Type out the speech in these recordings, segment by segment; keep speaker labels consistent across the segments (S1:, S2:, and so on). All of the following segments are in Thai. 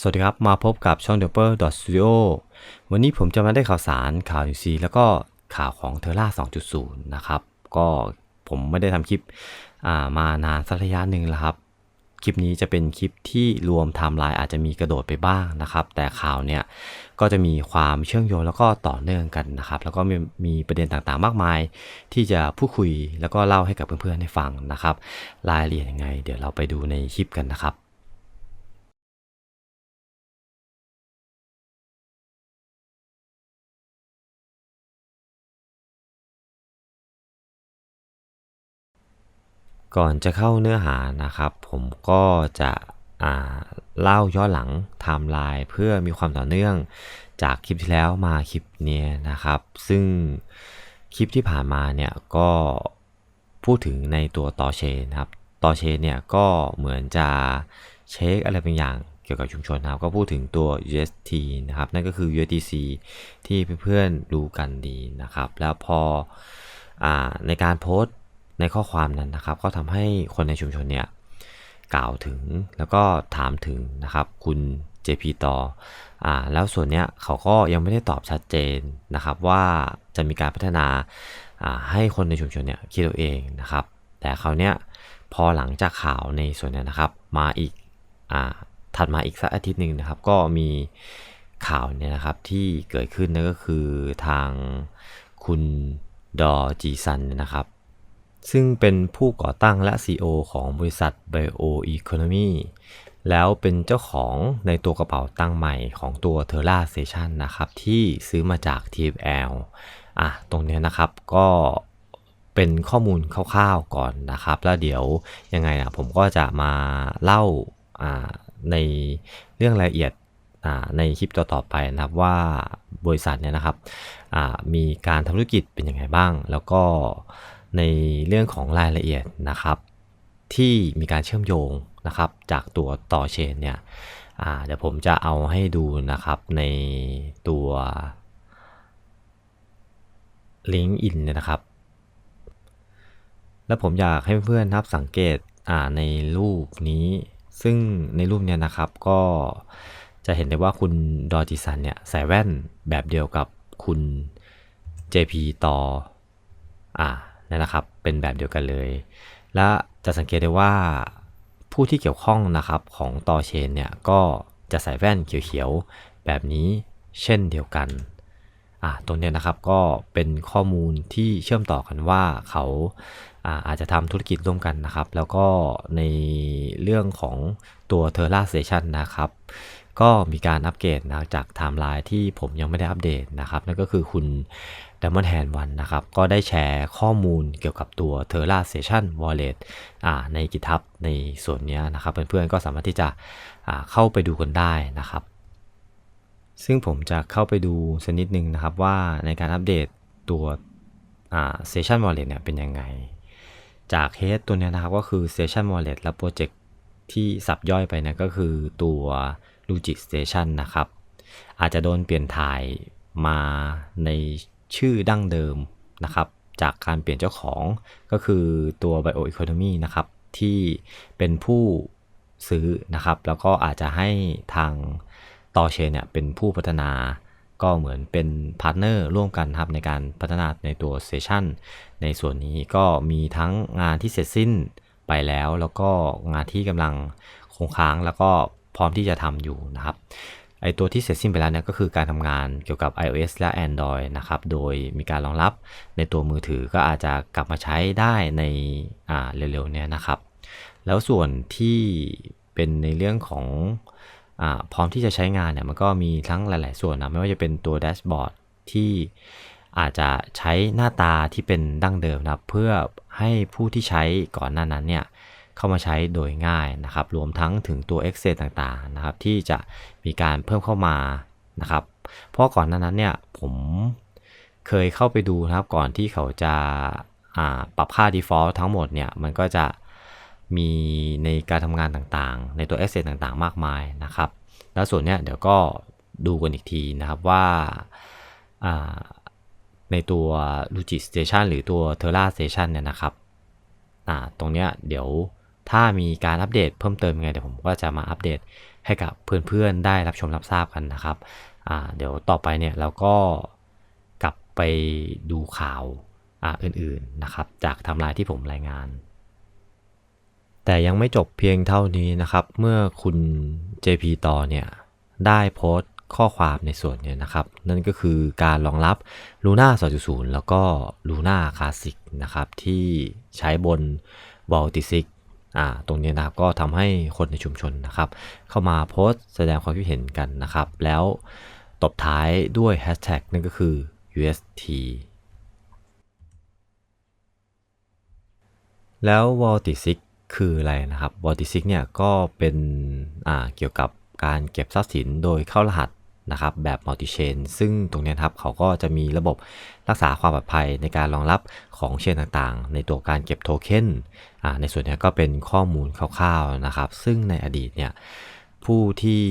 S1: สวัสดีครับ มาพบกับช่อง Developer. Studio วันนี้ผมจะมาได้ข่าวสารข่าว UC แล้วก็ข่าวของเทอร่า2.0 นะครับ ก็ผมไม่ได้ทำคลิปอ่ามานานสักระยะหนึ่งแล้วครับ คลิปนี้จะเป็นคลิปที่รวมไทม์ไลน์อาจจะมีกระโดดไปบ้างนะครับ แต่ข่าวเนี่ยก็จะมีความเชื่อมโยงแล้วก็ต่อเนื่องกันนะครับ แล้วก็มีมีประเด็นต่างๆ มากมาย ที่จะพูดคุยแล้วก็เล่าให้กับเพื่อนๆให้ฟังนะครับ รายละเอียดยังไง เดี๋ยวเราไปดูในคลิปกันนะครับ ก่อนจะเข้าเนื้อหานะครับ ผมก็จะเล่าย้อนหลังไทม์ไลน์เพื่อมีความต่อเนื่องจากคลิปที่แล้วมาคลิปนี้นะครับ ซึ่งคลิปที่ผ่านมาเนี่ยก็พูดถึงในตัวต่อเชนนะครับต่อเชนเนี่ยก็เหมือนจะเช็คอะไรบางอย่างเกี่ยวกับชุมชนนะครับ ก็พูดถึงตัว UST นะครับ นั่นก็คือ USDC ที่เพื่อนๆรู้กันดีนะครับ แล้วพออในการโพสต์ ในข้อความนั้นนะครับ ก็ทำให้คนในชุมชนเนี่ยกล่าวถึงแล้วก็ถามถึงนะครับ คุณ JP ต่ออ่าแล้วส่วนเนี้ยเขาก็ยังไม่ได้ตอบชัดเจนนะครับ ว่าจะมีการพัฒนาอ่าให้คนในชุมชนเนี่ยคิดเอาเองนะครับ แต่เขาวเนี้ยพอหลังจากข่าวในส่วนเนี้ยนะครับ มาอีกอ่าถัดมาอีกสักอาทิตย์หนึ่งนะครับ ก็มีข่าวเนี่ยนะครับที่เกิดขึ้นนั่นก็คือทางคุณดอจีซันนะครับ ซึ่งเป็นผู้ก่อตั้งและ CEO ของบริษัท Bio Economy แล้วเป็นเจ้าของในตัวกระเป๋าตั้งใหม่ของตัว Terra Station นะครับ ที่ซื้อมาจาก TFL อะตรงเนี้ยนะครับก็เป็นข้อมูลคร่าวๆก่อนนะครับ แล้วเดี๋ยวยังไงนะผมก็จะมาเล่าในเรื่องรายละเอียดในคลิปต่อๆไปนะครับว่าบริษัทเนี่ยนะครับมีการทำธุรกิจเป็นยังไงบ้าง แล้วก็ ในเรื่องของรายละเอียดนะครับ ที่มีการเชื่อมโยงนะครับจากตัวต่อเชนเนี่ยเดี๋ยวผมจะเอาให้ดูนะครับในตัว Link in เนี่ยนะครับ แล้วผมอยากให้เพื่อนๆนะครับสังเกตในรูปนี้ ซึ่งในรูปเนี่ยนะครับก็จะเห็นได้ว่าคุณดอจิสันเนี่ยใส่แว่นแบบเดียวกับคุณ JP ต่ออ่า นั่นนะครับ เป็นแบบเดียวกันเลย และจะสังเกตได้ว่าผู้ที่เกี่ยวข้องนะครับของต่อเชนเนี่ยก็จะใส่แว่นเขียวๆแบบนี้เช่นเดียวกันอะตรงเนี้ยนะครับก็เป็นข้อมูลที่เชื่อมต่อกันว่าเขา อาจจะทำธุรกิจร่วมกันนะครับ แล้วก็ในเรื่องของตัว t e r r a Station นะครับ ก็มีการอัปเกรดนะจากไทม์ไลน์ที่ผมยังไม่ได้อัปเดตนะครับ นั่นก็คือคุณ Diamond Hand 1นะครับ ก็ได้แชร์ข้อมูลเกี่ยวกับตัว Terra Station Wallet อ่าใน GitHub ในส่วนนี้นะครับ เพื่อนๆก็สามารถที่จะเข้าไปดูกันได้นะครับ ซึ่งผมจะเข้าไปดูสักนิดนึงนะครับว่าในการอัปเดตตัวอ่า Session Wallet เนี่ยเป็นยังไง จากเคสตัวนี้นะครับก็คือ Session Wallet และโปรเจกต์ที่สับย่อยไปนะก็คือตัว Logit Station นะครับ อาจจะโดนเปลี่ยนถ่ายมาในชื่อดั้งเดิมนะครับ จากการเปลี่ยนเจ้าของก็คือตัว Bio Economy นะครับ ที่เป็นผู้ซื้อนะครับ แล้วก็อาจจะให้ทางต่อเชนเนี่ยเป็นผู้พัฒนา ก็เหมือนเป็นพาร์ทเนอร์ร่วมกันครับในการพัฒนาในตัวเซสชันในส่วนนี้ก็มีทั้งงานที่เสร็จสิ้นไปแล้ว แล้วก็งานที่กำลังคงค้างแล้วก็พร้อมที่จะทำอยู่นะครับไอตัวที่เสร็จสิ้นไปแล้วเนี่ยก็คือการทำงานเกี่ยวกับ iOS และ Android นะครับ โดยมีการรองรับในตัวมือถือก็อาจจะกลับมาใช้ได้ในอ่าเร็วๆเนี้ยนะครับ แล้วส่วนที่เป็นในเรื่องของ พร้อมที่จะใช้งานเนี่ยมันก็มีทั้งหลาย ๆ ส่วนนะไม่ว่าจะเป็นตัวแดชบอร์ดที่อาจจะใช้หน้าตาที่เป็นดั้งเดิมนะครับ เพื่อให้ผู้ที่ใช้ก่อนหน้านั้นเนี่ยเข้ามาใช้โดยง่ายนะครับ รวมทั้งถึงตัว Excel ต่างๆนะครับ ที่จะมีการเพิ่มเข้ามานะครับ เพราะก่อนหน้านั้นเนี่ยผมเคยเข้าไปดูนะครับก่อนที่เขาจะอ่าปรับค่า default ทั้งหมดเนี่ยมันก็จะ มีในการทำงานต่างๆ ในตัว Asset ต่างๆ มากมายนะครับ แล้วส่วนเนี้ยเดี๋ยวก็ดูกันอีกทีนะครับว่าในตัว Logit Station หรือตัว Terra Station เนี่ยนะครับอ่าตรงเนี้ยเดี๋ยวถ้ามีการอัปเดตเพิ่มเติมยังไงเดี๋ยวผมก็จะมาอัปเดตให้กับเพื่อนๆได้รับชมรับทราบกันนะครับอ่าเดี๋ยวต่อไปเนี่ยเราก็กลับไปดูข่าวอ,าอื่นๆนะครับ จากทำลายที่ผมรายงาน แต่ยังไม่จบเพียงเท่านี้นะครับ เมื่อคุณ JP ต่อเนี่ยได้โพสต์ข้อความในส่วนเนี่ยนะครับ นั่นก็คือการรองรับ Luna 2.0 แล้วก็ Luna Classic นะครับ ที่ใช้บน v a l t i s i c อ่าตรงนี้นะครับก็ทำให้คนในชุมชนนะครับ เข้ามาโพสต์แสดงความคิดเห็นกันนะครับ แล้วตบท้ายด้วยแฮชแท็กนั่นก็คือ UST แล้ว v a l t i s i c คืออะไรนะครับ v a l t i s i c เนี่ยก็เป็นเกี่ยวกับการเก็บทรัพย์สินโดยเข้ารหัสนะครับแบบมัลติเชนซึ่งตรงนี้ครับเขาก็จะมีระบบรักษาความปลอดภัยในการรองรับของเชนต่างๆ ในตัวการเก็บโทเค็นในส่วนนี้ก็เป็นข้อมูลคร่าวๆนะครับ ซึ่งในอดีตเนี่ยผู้ที่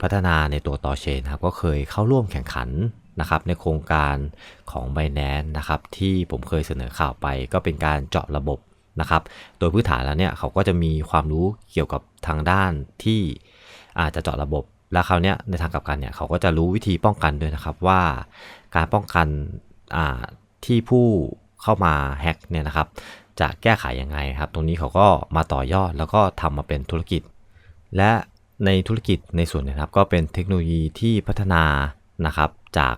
S1: พัฒนาในตัวต่อเชนครับก็เคยเข้าร่วมแข่งขันนะครับในโครงการของ b บ n a n c e นะครับที่ผมเคยเสนอข่าวไปก็เป็นการเจาะระบบ นะครับ โดยพื้นฐานแล้วเนี่ยเขาก็จะมีความรู้เกี่ยวกับทางด้านที่อาจจะเจาะระบบ แล้วคราวนี้ในทางกลับกันเนี่ยเขาก็จะรู้วิธีป้องกันด้วยนะครับว่าการป้องกันที่ผู้เข้ามาแฮ็กเนี่ยนะครับจะแก้ไขยังไงครับ ตรงนี้เขาก็มาต่อยอดแล้วก็ทำมาเป็นธุรกิจ และในธุรกิจในส่วนนี้ครับก็เป็นเทคโนโลยีที่พัฒนานะครับจาก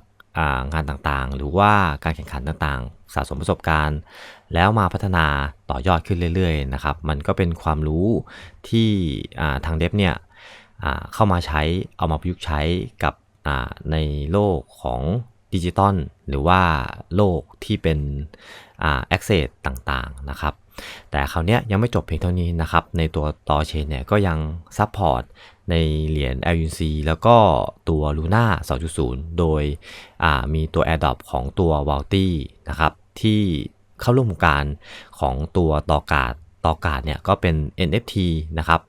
S1: งานต่างๆ หรือว่าการแข่งขันต่างๆ สะสมประสบการณ์ แล้วมาพัฒนาต่อยอดขึ้นเรื่อยๆนะครับมันก็เป็นความรู้ที่ทางเดฟเนี่ยเข้ามาใช้เอามาประยุกต์ใช้กับในโลกของดิจิตอลหรือว่าโลกที่เป็น access ต่างๆนะครับแต่คราวนี้ยังไม่จบเพียงเท่านี้นะครับ ในตัวต่อเชนเนี่ยก็ยังซัพพอร์ต ในเหรียญ LUNC แล้วก็ตัว Luna 2.0 โดยมีตัว AirDrop ของตัว w a l t y นะครับ ที่เข้าร่วมการของตัวต่อกาดต่อกาดเนี่ยก็เป็น NFT นะครับ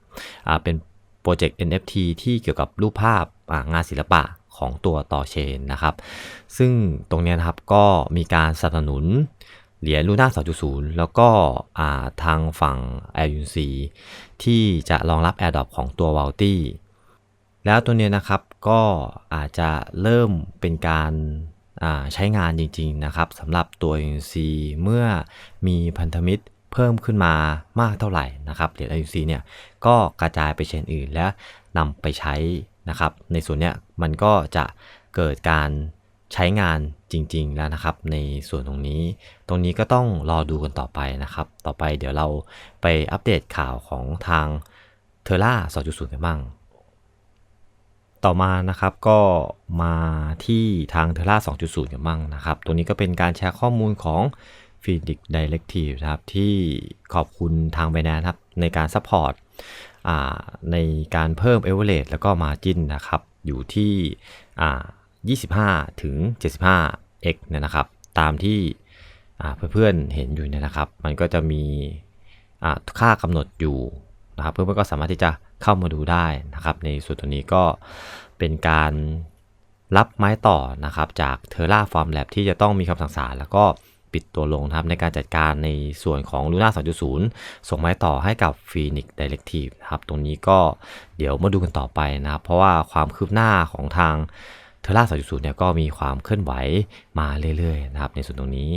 S1: เป็นโปรเจกต์ NFT ที่เกี่ยวกับรูปภาพงานศิลปะของตัวต่อเชนนะครับ ซึ่งตรงนี้นะครับก็มีการสนับสนุน เหรียญลูน่า2.0 แล้วก็ทางฝั่ง Air u n c ที่จะรองรับ AirDrop ของตัว w a l t y แล้วตัวนี้นะครับก็อาจจะเริ่มเป็นการใช้งานจริงๆนะครับสำหรับตัว AUC เมื่อมีพันธมิตรเพิ่มขึ้นมามากเท่าไหร่นะครับเหรียญ AUC เนี่ยก็กระจายไปเชนอื่นและนำไปใช้นะครับในส่วนเนี้ยมันก็จะเกิดการใช้งาน จริง ๆ แล้วนะครับ ในส่วนตรงนี้ ตรงนี้ก็ต้องรอดูกันต่อไปนะครับ ต่อไปเดี๋ยวเราไปอัปเดตข่าวของทางเทอร่า2.0 กันบ้างต่อมานะครับก็มาที่ทางเทอร่า2.0 กันบ้างนะครับ ตัวนี้ก็เป็นการแชร์ข้อมูลของ f e d i c Directive นะครับที่ขอบคุณทางไบแนนครับในการซัพพอร์ตในการเพิ่ม average แล้วก็ margin นะครับอยู่ที่ 25 ถึง 75x เนี่ยนะครับ ตามที่เพื่อนๆเห็นอยู่เนี่ยนะครับ มันก็จะมีค่ากำหนดอยู่นะครับ เพื่อนๆก็สามารถที่จะเข้ามาดูได้นะครับ ในส่วนตัวนี้ก็เป็นการรับไม้ต่อนะครับจาก Terraform Lab ที่จะต้องมีคำสั่งสารแล้วก็ปิดตัวลงนะครับในการจัดการในส่วนของ Luna 2.0 ส่งไม้ต่อให้กับ Phoenix Directive นะครับ ตรงนี้ก็เดี๋ยวมาดูกันต่อไปนะครับ เพราะว่าความคืบหน้าของทาง เทอร่า2.0เนี่ยก็มีความเคลื่อนไหวมาเรื่อยๆนะครับในส่วนตรงนี้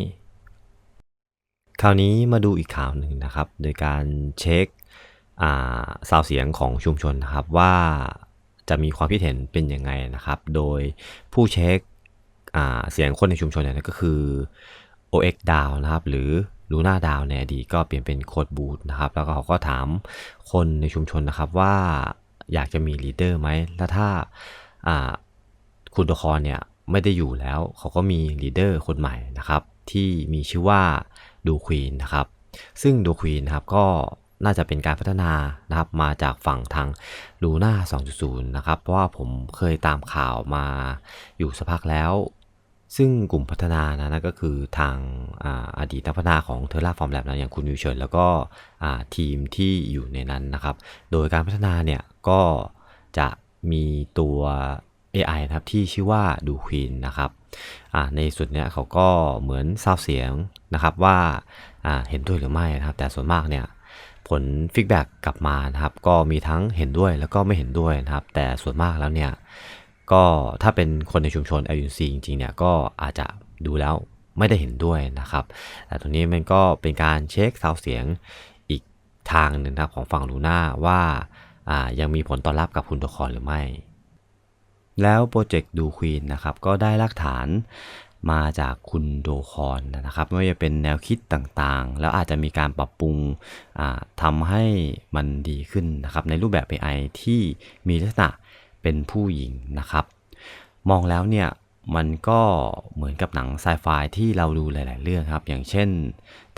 S1: คราวนี้มาดูอีกข่าวหนึ่งนะครับ โดยการเช็คซาวเสียงของชุมชนนะครับว่าจะมีความคิดเห็นเป็นยังไงนะครับ โดยผู้เช็คเสียงคนในชุมชนเนี่ยก็คือ OX ดาวนะครับ หรือลูน่าดาวในอดีตก็เปลี่ยนเป็นโคดบูทนะครับ แล้วก็เขาก็ถามคนในชุมชนนะครับว่าอยากจะมีลีดเดอร์ไหม แล้วถ้า คุณตคอเนี่ยไม่ได้อยู่แล้ว เขาก็มีลีดเดอร์คนใหม่นะครับ ที่มีชื่อว่าดูควีนนะครับ ซึ่งดูควีนนะครับก็น่าจะเป็นการพัฒนานะครับมาจากฝั่งทางลูน่า2.0 นะครับ เพราะว่าผมเคยตามข่าวมาอยู่สักพักแล้ว ซึ่งกลุ่มพัฒนานะนั่นก็คือทางอาอดีตนักพัฒนาของเทอร่าฟอร์มแลบนะอย่างคุณวิวเฉินแล้วก็ทีมที่อยู่ในนั้นนะครับ โดยการพัฒนาเนี่ยก็จะมีตัว AI นะครับที่ชื่อว่าดูควีนนะครับในส่วนนี้เขาก็เหมือนซาวเสียงนะครับว่าเห็นด้วยหรือไม่นะครับ แต่ส่วนมากเนี่ยผลฟีดแบ็กกลับมานะครับ ก็มีทั้งเห็นด้วยแล้วก็ไม่เห็นด้วยนะครับ แต่ส่วนมากแล้วเนี่ยก็ถ้าเป็นคนในชุมชน LUC จริงๆเนี่ยก็อาจจะดูแล้วไม่ได้เห็นด้วยนะครับ แต่ตรงนี้มันก็เป็นการเช็คซาวเสียงอีกทางหนึ่งนะครับของฝั่งลูน่าว่าายังมีผลตอบรับกับคุณตัวคอหรือไม่ แล้วโปรเจกต์ดูควีนนะครับก็ได้รากฐานมาจากคุณโดคอนนะครับไม่ว่าจะเป็นแนวคิดต่างๆ แล้วอาจจะมีการปรับปรุงทำให้มันดีขึ้นนะครับในรูปแบบ AI ที่มีลักษณะเป็นผู้หญิงนะครับ มองแล้วเนี่ยมันก็เหมือนกับหนังไซไฟที่เราดูหลาย ๆ เรื่องครับ อย่างเช่น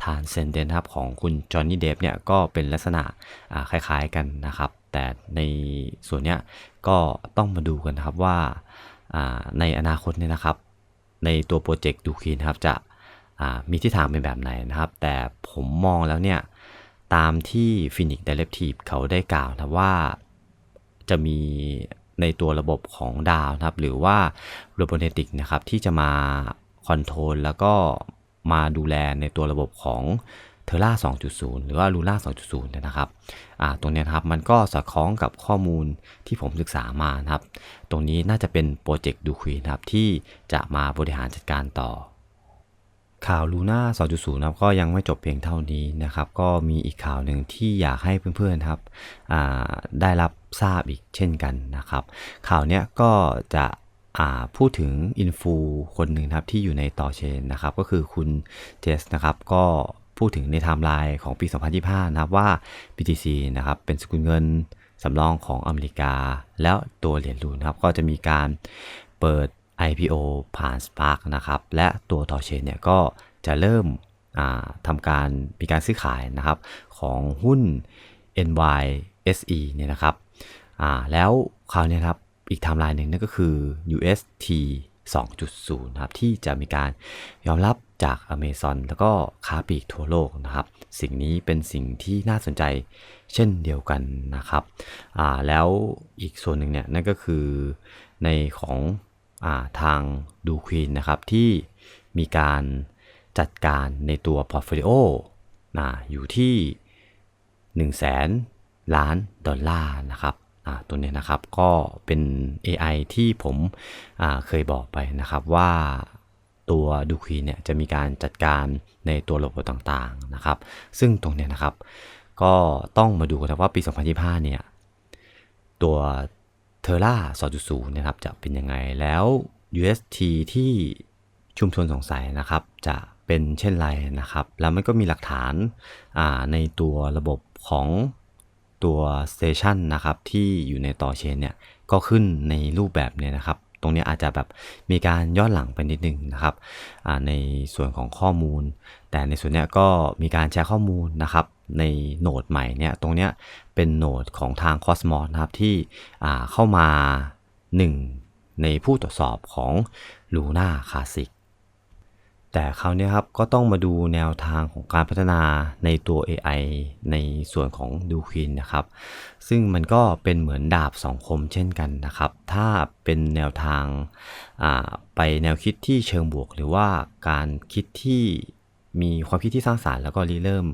S1: ทานเซนเดนครับของคุณจอห์นนี่เดฟเนี่ยก็เป็นลักษณะคล้าย ๆ กันนะครับ แต่ในส่วนเนี้ยก็ต้องมาดูกันครับว่าในอนาคตเนี่ยนะครับ ในตัวโปรเจกต์ดูคีนะครับจะมีทิศทางเป็นแบบไหนนะครับ แต่ผมมองแล้วเนี่ยตามที่ Phoenix Directive เขาได้กล่าวนะว่าจะมีในตัวระบบของดาวนะครับ หรือว่าโรบอเนติกนะครับที่จะมาคอนโทรลแล้วก็มาดูแลในตัวระบบของ เทอร่า 2.0 หรือว่าลูล่า 2.0นะครับอ่าตรงนี้ครับมันก็สอดคล้องกับข้อมูลที่ผมศึกษามานะครับ ตรงนี้น่าจะเป็นโปรเจกต์ดูควีนะครับที่จะมาบริหารจัดการต่อ ข่าวลูน่า 2.0 นะครับก็ยังไม่จบเพียงเท่านี้นะครับ ก็มีอีกข่าวหนึ่งที่อยากให้เพื่อนๆครับได้รับทราบอีกเช่นกันนะครับ ข่าวเนี้ยก็จะพูดถึงอินฟูคนหนึ่งครับที่อยู่ในต่อเชนนะครับ ก็คือคุณเจสนะครับ ก็ พูดถึงในไทม์ไลน์ของปี 2025 นะครับว่า BTC นะครับเป็นสกุลเงินสำรองของอเมริกา แล้วตัวเหรียญรูนะครับก็จะมีการเปิด IPO ผ่าน Spark นะครับและตัวต่อเชนเนี่ยก็จะเริ่มทำการมีการซื้อขายนะครับของหุ้น NYSE เนี่ยนะครับแล้วคราวนี้ครับอีกไทม์ไลน์หนึ่งนั่นก็คือ UST 2.0 นะครับ ที่จะมีการยอมรับจาก Amazon แล้วก็ค้าปลีกทั่วโลกนะครับ สิ่งนี้เป็นสิ่งที่น่าสนใจเช่นเดียวกันนะครับแล้วอีกส่วนหนึ่งเนี่ยนั่นก็คือในของอทางดูควีนนะครับ ที่มีการจัดการในตัวพอร์ตโฟลิโออยู่ที่ 1 0 0 0 0แสนล้านดอลลาร์นะครับ ตัวนี้นะครับก็เป็น AI ที่ผมเคยบอกไปนะครับว่าตัวดูคีเนี่ยจะมีการจัดการในตัวระบบต่างๆนะครับ ซึ่งตรงนี้นะครับก็ต้องมาดูกันว่าปี 2025 เนี่ยตัวเทอร่า2.0นะครับจะเป็นยังไงแล้ว UST ที่ชุมชนสงสัยนะครับจะเป็นเช่นไรนะครับ แล้วมันก็มีหลักฐานในตัวระบบของ ตัวสเตชันนะครับที่อยู่ในต่อเชนเนี่ยก็ขึ้นในรูปแบบเนี่ยนะครับ ตรงนี้อาจจะแบบมีการย้อนหลังไปนิดนึงนะครับในส่วนของข้อมูล แต่ในส่วนนี้ก็มีการแชร์ข้อมูลนะครับในโหนดใหม่เนี่ยตรงนี้เป็นโหนดของทาง Cosmos นะครับที่เข้ามา 1 ในผู้ตรวจสอบของ Luna Classic แต่คราวนี้ครับก็ต้องมาดูแนวทางของการพัฒนาในตัว AI ในส่วนของดูควินนะครับ ซึ่งมันก็เป็นเหมือนดาบสองคมเช่นกันนะครับ ถ้าเป็นแนวทางไปแนวคิดที่เชิงบวก หรือว่าการคิดที่มีความคิดที่สร้างสารรค์แล้วก็ริเริ่ม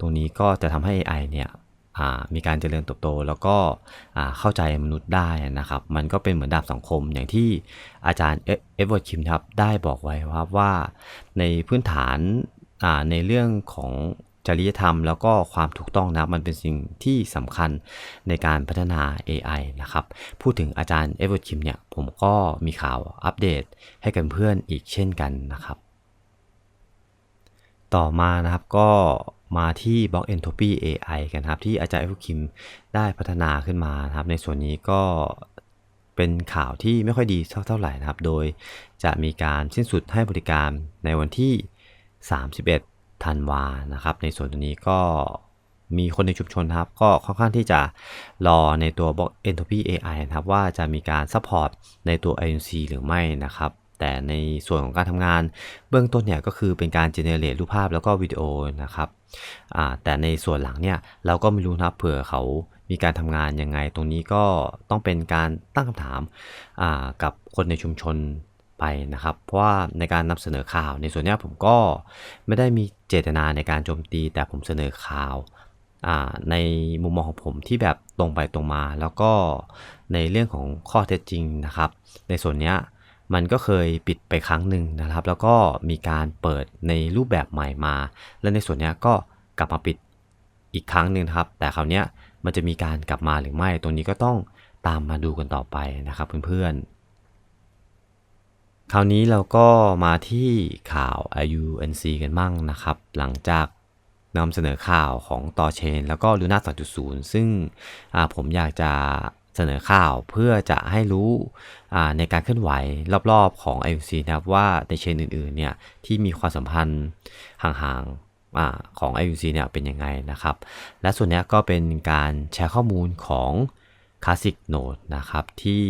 S1: ตรงนี้ก็จะทำให้ AI เนี่ย มีการเจริญเติบโต แล้วก็เข้าใจมนุษย์ได้นะครับ มันก็เป็นเหมือนดาบสังคมอย่างที่อาจารย์เอเวอร์คิมครับได้บอกไว้ว่าว่าในพื้นฐานในเรื่องของจริยธรรม แล้วก็ความถูกต้องนะมันเป็นสิ่งที่สำคัญในการพัฒนา AI นะครับพูดถึงอาจารย์เอเวอร์คิมเนี่ยผมก็มีข่าวอัปเดตให้กันเพื่อนอีกเช่นกันนะครับ ต่อมานะครับก็ มาที่ Block Entropy AI กันครับ ที่อาจารย์เอฟคิมได้พัฒนาขึ้นมาครับ ในส่วนนี้ก็เป็นข่าวที่ไม่ค่อยดีเท่าไหร่นะครับ โดยจะมีการสิ้นสุดให้บริการในวันที่ 31 ธันวานะครับ ในส่วนตัวนี้ก็มีคนในชุมชนครับ ก็ค่อนข้างที่จะรอในตัว Block Entropy AI นะครับ ว่าจะมีการซัพพอร์ตในตัว INC หรือไม่นะครับ แต่ในส่วนของการทำงานเบื้องต้นเนี่ยก็คือเป็นการเจเนเรตรูปภาพแล้วก็วิดีโอนะครับแต่ในส่วนหลังเนี่ยเราก็ไม่รู้นะเผื่อเขามีการทำงานยังไง ตรงนี้ก็ต้องเป็นการตั้งคำถามกับคนในชุมชนไปนะครับ เพราะว่าในการนำเสนอข่าวในส่วนนี้ผมก็ไม่ได้มีเจตนาในการโจมตี แต่ผมเสนอข่าวในมุมมองของผมที่แบบตรงไปตรงมา แล้วก็ในเรื่องของข้อเท็จจริงนะครับ ในส่วนนี้ มันก็เคยปิดไปครั้งหนึ่งนะครับ แล้วก็มีการเปิดในรูปแบบใหม่มา และในส่วนนี้ก็กลับมาปิดอีกครั้งหนึ่งครับ แต่คราวนี้มันจะมีการกลับมาหรือไม่ ตรงนี้ก็ต้องตามมาดูกันต่อไปนะครับเพื่อนๆ คราวนี้เราก็มาที่ข่าว IUNC กันบ้างนะครับ หลังจากนำเสนอข่าวของต่อเชน แล้วก็ลูน่า2.0 ซึ่งผมอยากจะ เสนอข่าวเพื่อจะให้รู้ในการเคลื่อนไหวรอบๆของ IUC นะครับว่าในเชนอื่นๆเนี่ยที่มีความสัมพันธ์ห่างๆของ IUC เนี่ยเป็นยังไงนะครับ และส่วนนี้ก็เป็นการแชร์ข้อมูลของ Classic Node นะครับที่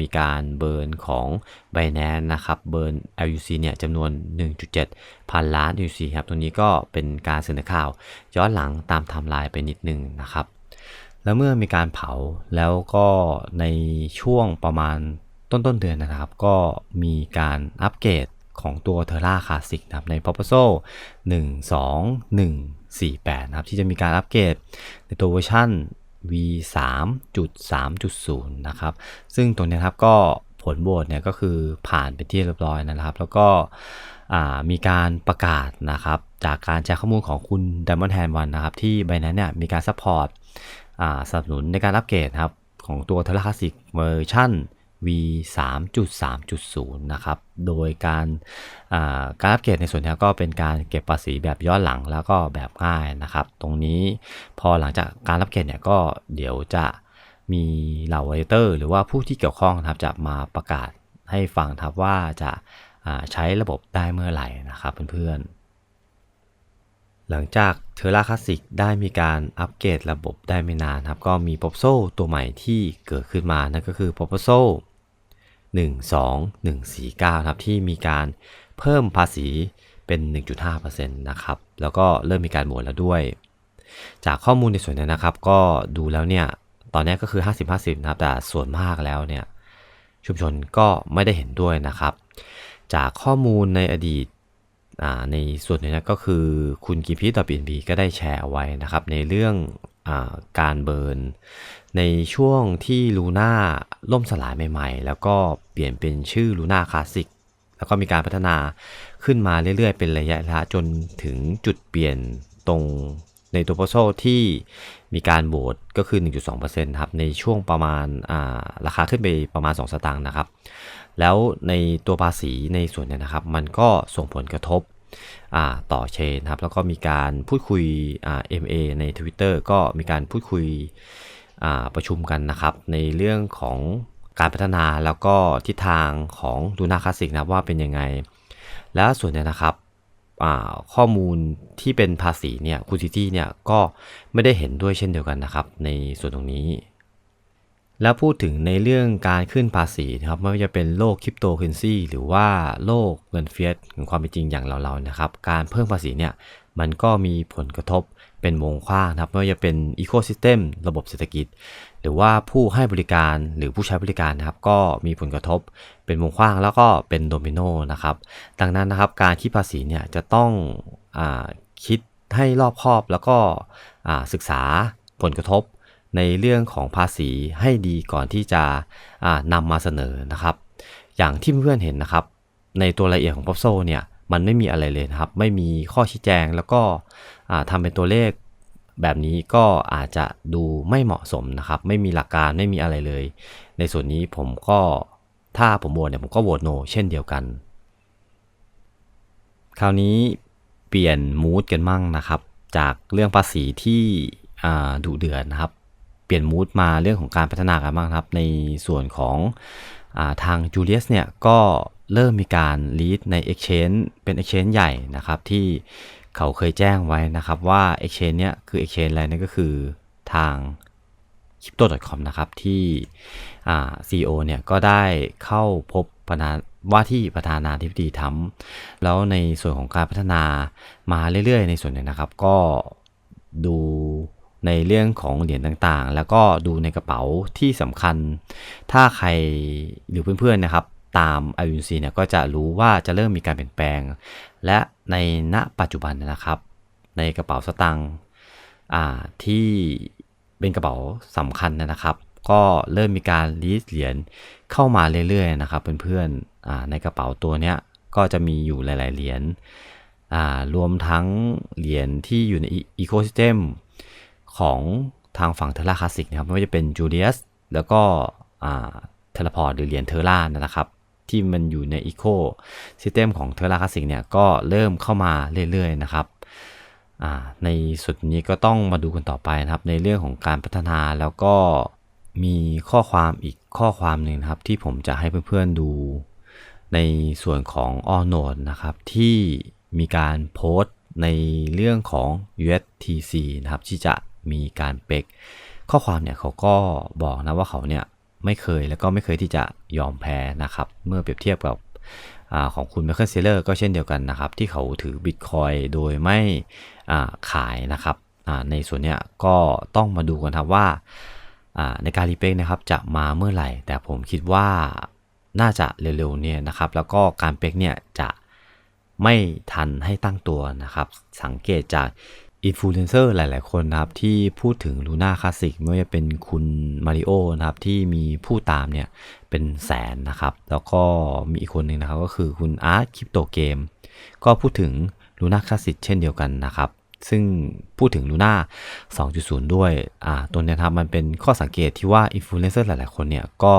S1: มีการเบิร์นของ Binance นะครับ เบิร์น LUC เนี่ยจำนวน 1.7 พันล้าน UC ครับ ตรงนี้ก็เป็นการเสนอข่าว ย้อนหลังตามไทม์ไลน์ไปนิดนึงนะครับ แล้วเมื่อมีการเผาแล้วก็ในช่วงประมาณต้นต้นเดือนนะครับ ก็มีการอัปเกรดของตัว Terra Classic นะครับใน Proposal 12148 นะครับ ที่จะมีการอัปเกรดในตัวเวอร์ชัน v 3.3.0 นะครับ ซึ่งตรงนี้ครับก็ผลโหวตเนี่ยก็คือผ่านไปที่เรียบร้อยนะครับ แล้วก็มีการประกาศนะครับ จากการแชร์ข้อมูลของคุณ Diamond Hand 1นะครับ ที่ใบนั้นเนี่ยมีการซัพพอร์ต สนับสนุนในการอัปเกรดครับ ของตัว t e r r a Classic เวอร์ชัน v 3.3.0 นะครับ โดยการการอัปเกรดในส่วนนี้ก็เป็นการเก็บภาษีแบบย้อนหลังแล้วก็แบบง่ายนะครับ ตรงนี้พอหลังจากการอัปเกรดเนี่ยก็เดี๋ยวจะมีเหล่าเวเตอร์ หรือว่าผู้ที่เกี่ยวข้องนะครับจะมาประกาศให้ฟังครับว่าจะใช้ระบบได้เมื่อไหร่นะครับเพื่อนๆ หลังจากเทอร่าคลาสสิกได้มีการอัปเกรดระบบได้ไม่นานครับ ก็มีโปรโซตัวใหม่ที่เกิดขึ้นมา นั่นก็คือโปรโซ12149 ครับ ที่มีการเพิ่มภาษีเป็น 1.5%นะครับ แล้วก็เริ่มมีการโหวตแล้วด้วย จากข้อมูลในส่วนนี้นะครับ ก็ดูแล้วเนี่ย ตอนนี้ก็คือ 50-50 นะครับ แต่ส่วนมากแล้วเนี่ย ชุมชนก็ไม่ได้เห็นด้วยนะครับ จากข้อมูลในอดีต ในส่วนนี้ก็คือคุณกิพีต่อปีนบีก็ได้แชร์เอาไว้นะครับในเรื่องอการเบิร์นในช่วงที่ลูน่าล่มสลายใหม่ๆ แล้วก็เปลี่ยนเป็นชื่อลูน่าคลาสสิกแล้วก็มีการพัฒนาขึ้นมาเรื่อยๆ เป็นระยะระจนถึงจุดเปลี่ยนตรงในตัวโพโซที่มีการโหวตก็คือ 1.2%ครับในช่วงประมาณราคาขึ้นไปประมาณ 2 สตางค์นะครับ แล้วในตัวภาษีในส่วนนี้นะครับ มันก็ส่งผลกระทบ ต่อเชนครับแล้วก็มีการพูดคุย MA ใน Twitter ก็มีการพูดคุยประชุมกันนะครับ ในเรื่องของการพัฒนาแล้วก็ทิศทางของดูนาคลาสสิกนะว่าเป็นยังไง แล้วส่วนนี้นะครับข้อมูลที่เป็นภาษีเนี่ยคูซิตี้เนี่ยก็ไม่ได้เห็นด้วยเช่นเดียวกันนะครับ ในส่วนตรงนี้ แล้วพูดถึงในเรื่องการขึ้นภาษีนะครับไม่ว่าจะเป็นโลกคริปโตเคอเรนซีหรือว่าโลกเงินเฟียสของความเป็นจริงอย่างเราๆนะครับ การเพิ่มภาษีเนี่ยมันก็มีผลกระทบเป็นวงกว้างนะครับไม่ว่าจะเป็นอีโคซิสเต็มระบบเศรษฐกิจ หรือว่าผู้ให้บริการหรือผู้ใช้บริการนะครับ ก็มีผลกระทบเป็นวงกว้างแล้วก็เป็นโดมิโนนะครับ ดังนั้นนะครับการคิดภาษีเนี่ยจะต้องอคิดให้รอบคอบแล้วก็ศึกษาผลกระทบ ในเรื่องของภาษีให้ดีก่อนที่จะนำมาเสนอนะครับ อย่างที่เพื่อนเห็นนะครับ ในตัวรายละเอียดของ p o p s o เนี่ยมันไม่มีอะไรเลยนะครับ ไม่มีข้อชี้แจงแล้วก็ทำเป็นตัวเลขแบบนี้ก็อาจจะดูไม่เหมาะสมนะครับ ไม่มีหลักการไม่มีอะไรเลย ในส่วนนี้ผมก็ถ้าผมโหวตเนี่ยผมก็โหวตโนเช่นเดียวกัน คราวนี้เปลี่ยนมูดกันมั่งนะครับ จากเรื่องภาษีที่ดุเดือดนะครับ ปลี่ยนมูดมาเรื่องของการพัฒนากันบ้างครับ ในส่วนของอทางจูเลียสเนี่ยก็เริ่มมีการลีดใน Exchange เป็น Exchange ใหญ่นะครับ ที่เขาเคยแจ้งไว้นะครับว่า Exchange เนี่ยคือ Exchange อะไรนั่นก็คือทาง crypto.com นะครับ ที่อ่า CEO เนี่ยก็ได้เข้าพบประธานว่าที่ประธานาธิบดีทำแล้วในส่วนของการพัฒนามาเรื่อยๆ ในส่วนนี้นะครับ ก็ดู ในเรื่องของเหรียญต่างๆ แล้วก็ดูในกระเป๋าที่สำคัญ ถ้าใครหรือเพื่อนๆนะครับ ตาม i u c เนี่ยก็จะรู้ว่าจะเริ่มมีการเปลี่ยนแปลง และในณปัจจุบันนะครับ ในกระเป๋าสตางค์ที่เป็นกระเป๋าสำคัญนะครับ ก็เริ่มมีการรีดเหรียญเข้ามาเรื่อยๆนะครับ เพื่อนๆในกระเป๋าตัวเนี้ยก็จะมีอยู่หลาย ๆ เหรียญรวมทั้งเหรียญที่อยู่ในอีโค y ิสเต็ม ของทางฝั่งเทอร่าคลาสสิกนะครับไม่ว่าจะเป็นจูเลียสแล้วก็เทเลพอร์ตหรือเหรียญเทอร่านะครับ ที่มันอยู่ในอีโค y ิสเต็มของเทอร่าคลาสสิกเนี่ยก็เริ่มเข้ามาเรื่อยๆนะครับในสุดนี้ก็ต้องมาดูกันต่อไปนะครับ ในเรื่องของการพัฒนาแล้วก็มีข้อความอีกข้อความหนึ่งนะครับ ที่ผมจะให้เพื่อนๆดูในส่วนของ All Node นะครับ ที่มีการโพสต์ในเรื่องของ USTC นะครับ ที่จะ มีการเปกข้อความเนี่ยเขาก็บอกนะว่าเขาเนี่ยไม่เคยแล้วก็ไม่เคยที่จะยอมแพ้นะครับ เมื่อเปรียบเทียบกับอของคุณไมเคิลเซเลอร์ก็เช่นเดียวกันนะครับ ที่เขาถือบิตคอยโดยไม่ขายนะครับในส่วนเนี้ยก็ต้องมาดูกันครับว่าในการรีเปกนะครับจะมาเมื่อไหร่ แต่ผมคิดว่าน่าจะเร็วๆเนี่ยนะครับ แล้วก็การเปกเนี่ยจะไม่ทันให้ตั้งตัวนะครับ สังเกตจาก อินฟลูเอนเซอร์หลาย ๆ คนนะครับที่พูดถึงลูน่าคลาสสิกไม่ว่าจะเป็นคุณมาริโอนะครับที่มีผู้ตามเนี่ยเป็นแสนนะครับ แล้วก็มีอีกคนหนึ่งนะครับก็คือคุณอาร์ตคริปโตเกมก็พูดถึงลูน่าคลาสสิกเช่นเดียวกันนะครับ ซึ่งพูดถึงลูน่า2.0 ด้วยอ่าตัวนี้ครับมันเป็นข้อสังเกตที่ว่าอินฟลูเอนเซอร์หลาย ๆ คนเนี่ยก็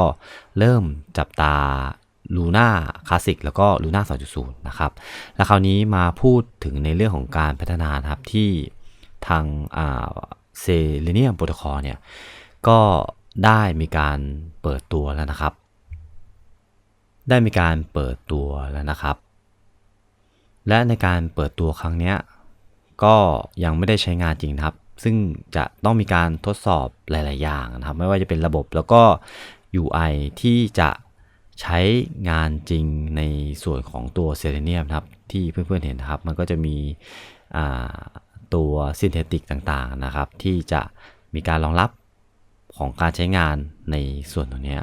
S1: เริ่มจับตา ลูน่าคลาสสิกแล้วก็ลูน่า2.0 นะครับ แล้วคราวนี้มาพูดถึงในเรื่องของการพัฒนาครับที่ทางเซเลเนียมโปรโตคอลเนี่ย ก็ได้มีการเปิดตัวแล้วนะครับ ได้มีการเปิดตัวแล้วนะครับ และในการเปิดตัวครั้งนี้ก็ยังไม่ได้ใช้งานจริงครับ ซึ่งจะต้องมีการทดสอบหลาย ๆ อย่างนะครับ ไม่ว่าจะเป็นระบบแล้วก็ UI ที่จะ ใช้งานจริงในส่วนของตัวเซเลเนียมครับที่เพื่อนๆเห็นนะครับ มันก็จะมีตัวซินเทติกต่างๆนะครับ ที่จะมีการรองรับของการใช้งานในส่วนตรงนี้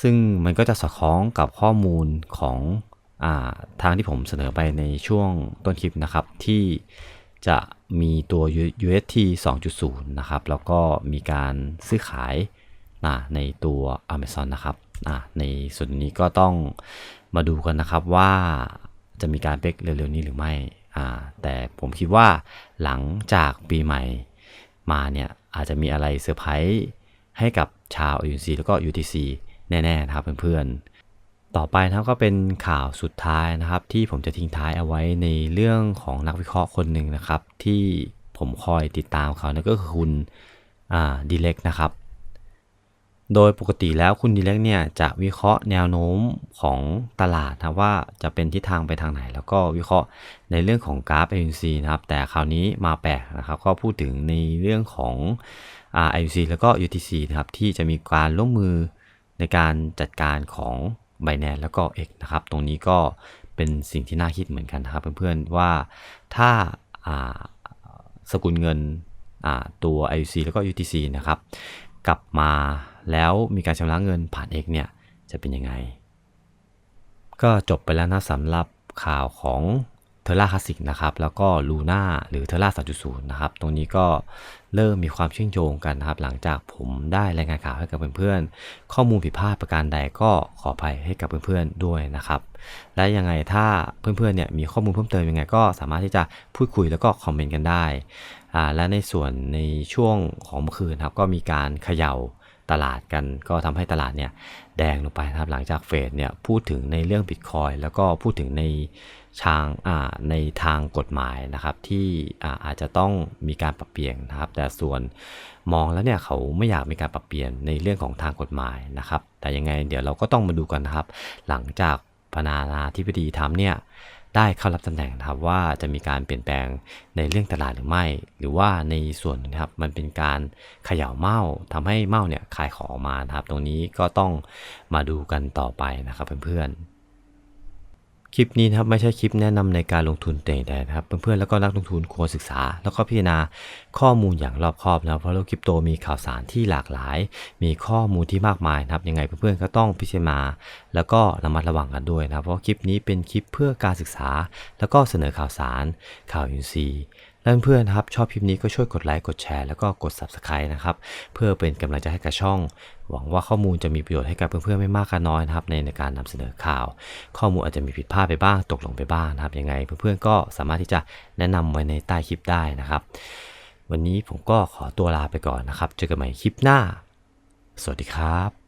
S1: ซึ่งมันก็จะสอดคล้องกับข้อมูลของอาทางที่ผมเสนอไปในช่วงต้นคลิปนะครับ ที่จะมีตัว UST 2.0 นะครับ แล้วก็มีการซื้อขายในตัว Amazon นะครับ ในส่วนนี้ก็ต้องมาดูกันนะครับว่าจะมีการเป๊กเร็วๆนี้หรือไม่ แต่ผมคิดว่าหลังจากปีใหม่มาเนี่ยอาจจะมีอะไรเซอร์ไพรส์ให้กับชาว UC แล้วก็ UTC แน่ๆนะครับเพื่อนๆ ต่อไปนะครับก็เป็นข่าวสุดท้ายนะครับ ที่ผมจะทิ้งท้ายเอาไว้ในเรื่องของนักวิเคราะห์คนหนึ่งนะครับ ที่ผมคอยติดตามเขานั่นก็คือคุณดีเล็กนะครับ โดยปกติแล้วคุณดีเล็กเนี่ยจะวิเคราะห์แนวโน้มของตลาดนะว่าจะเป็นทิศทางไปทางไหน แล้วก็วิเคราะห์ในเรื่องของกราฟ IUC นะครับ แต่คราวนี้มาแปลกนะครับ ก็พูดถึงในเรื่องของ IUC แล้วก็ UTC นะครับ ที่จะมีการร่วมมือในการจัดการของ b i n a n c e แล้วก็ X นะครับ ตรงนี้ก็เป็นสิ่งที่น่าคิดเหมือนกันนะครับเพื่อนๆว่าถ้าสกุลเงินตัว IUC แล้วก็ UTC นะครับ กลับมา แล้วมีการชำระเงินผ่านเอกเนี่ยจะเป็นยังไง ก็จบไปแล้วนะสำหรับข่าวของเทอร่าคลาสสิกนะครับ แล้วก็ลูน่าหรือเทอร่า3.0 นะครับ ตรงนี้ก็เริ่มมีความเชื่อมโยงกันนะครับ หลังจากผมได้รายงานข่าวให้กับเพื่อนๆ ข้อมูลผิดพลาดประการใดก็ขออภัยให้กับเพื่อนๆด้วยนะครับ และยังไงถ้าเพื่อนๆเนี่ยมีข้อมูลเพิ่มเติมยังไงก็สามารถที่จะพูดคุยแล้วก็คอมเมนต์กันได้อ่าและในส่วนในช่วงของเมื่อคืนครับก็มีการเขย่า ตลาดกัน ก็ทำให้ตลาดเนี่ยแดงลงไปครับหลังจากเฟดเนี่ยพูดถึงในเรื่องบิตคอยแล้วก็พูดถึงในทางในทางกฎหมายนะครับที่อาอาจจะต้องมีการปรับเปลี่ยนนะครับ แต่ส่วนมองแล้วเนี่ยเขาไม่อยากมีการปรับเปลี่ยนในเรื่องของทางกฎหมายนะครับ แต่ยังไงเดี๋ยวเราก็ต้องมาดูกันนะครับ หลังจากพนานาธิบดีทำเนี่ย ได้เข้ารับตำแหน่งนะครับว่าจะมีการเปลี่ยนแปลงในเรื่องตลาดหรือไม่ หรือว่าในส่วนนะครับมันเป็นการเขย่าเมาทำให้เมาเนี่ยขายของมานะครับ ตรงนี้ก็ต้องมาดูกันต่อไปนะครับเพื่อนๆ คลิปนี้นะครับไม่ใช่คลิปแนะนำในการลงทุนแต่ใดนะครับเพื่อนๆแล้วก็นักลงทุนควรศึกษา แล้วก็พิจารณาข้อมูลอย่างรอบคอบนะเพราะโลกคริปโตมีข่าวสารที่หลากหลาย มีข้อมูลที่มากมายนะครับยังไงเพื่อนๆก็ต้องพิจารณา แล้วก็ระมัดระวังกันด้วยนะเพราะคลิปนี้เป็นคลิปเพื่อการศึกษา แล้วก็เสนอข่าวสาร ข่าวอินซีและเพื่อนๆนะครับชอบคลิปนี้ก็ช่วยกดไลค์กดแชร์แล้วก็กด Subscribe นะครับเพื่อเป็นกำลังใจให้กับช่อง หวังว่าข้อมูลจะมีประโยชน์ให้กับเพื่อนๆไม่มากก็น้อยนะครับในในการนำเสนอข่าว ข้อมูลอาจจะมีผิดพลาดไปบ้างตกหลงไปบ้างนะครับยังไงเพื่อนๆก็สามารถที่จะแนะนำไว้ในใต้คลิปได้นะครับ วันนี้ผมก็ขอตัวลาไปก่อนนะครับเจอกันใหม่คลิปหน้า สวัสดีครับ